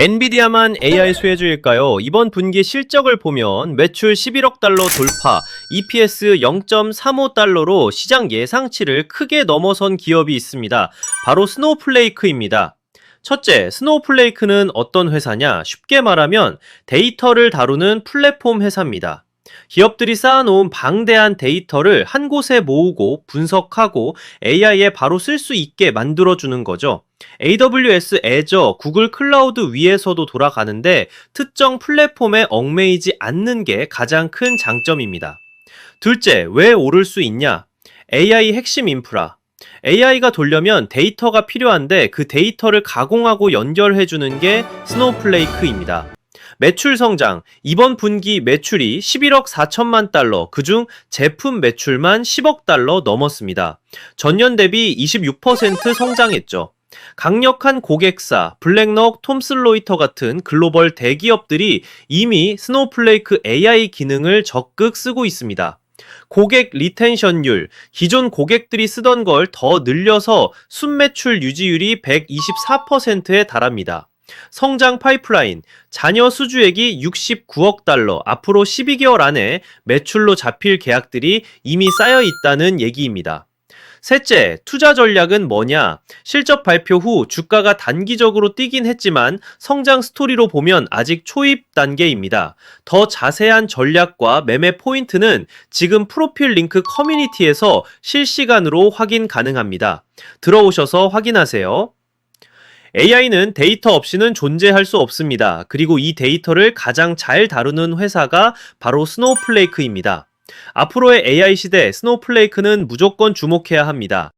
엔비디아만 AI 수혜주일까요? 이번 분기 실적을 보면 매출 11억 달러 돌파, EPS 0.35 달러로 시장 예상치를 크게 넘어선 기업이 있습니다. 바로 스노우플레이크입니다. 첫째, 스노우플레이크는 어떤 회사냐? 쉽게 말하면 데이터를 다루는 플랫폼 회사입니다. 기업들이 쌓아놓은 방대한 데이터를 한 곳에 모으고 분석하고 AI에 바로 쓸 수 있게 만들어주는 거죠. AWS 애저, 구글 클라우드 위에서도 돌아가는데 특정 플랫폼에 얽매이지 않는 게 가장 큰 장점입니다. 둘째, 왜 오를 수 있냐? AI 핵심 인프라. AI가 돌려면 데이터가 필요한데 그 데이터를 가공하고 연결해주는 게 스노우플레이크입니다. 매출 성장, 이번 분기 매출이 11억 4천만 달러, 그중 제품 매출만 10억 달러 넘었습니다. 전년 대비 26% 성장했죠. 강력한 고객사, 블랙록, 톰슬로이터 같은 글로벌 대기업들이 이미 스노우플레이크 AI 기능을 적극 쓰고 있습니다. 고객 리텐션율, 기존 고객들이 쓰던 걸 더 늘려서 순매출 유지율이 124%에 달합니다. 성장 파이프라인, 자녀 수주액이 69억 달러, 앞으로 12개월 안에 매출로 잡힐 계약들이 이미 쌓여 있다는 얘기입니다. 셋째, 투자 전략은 뭐냐? 실적 발표 후 주가가 단기적으로 뛰긴 했지만 성장 스토리로 보면 아직 초입 단계입니다. 더 자세한 전략과 매매 포인트는 지금 프로필 링크 커뮤니티에서 실시간으로 확인 가능합니다. 들어오셔서 확인하세요. AI는 데이터 없이는 존재할 수 없습니다. 그리고 이 데이터를 가장 잘 다루는 회사가 바로 스노우플레이크입니다. 앞으로의 AI 시대 스노우플레이크는 무조건 주목해야 합니다.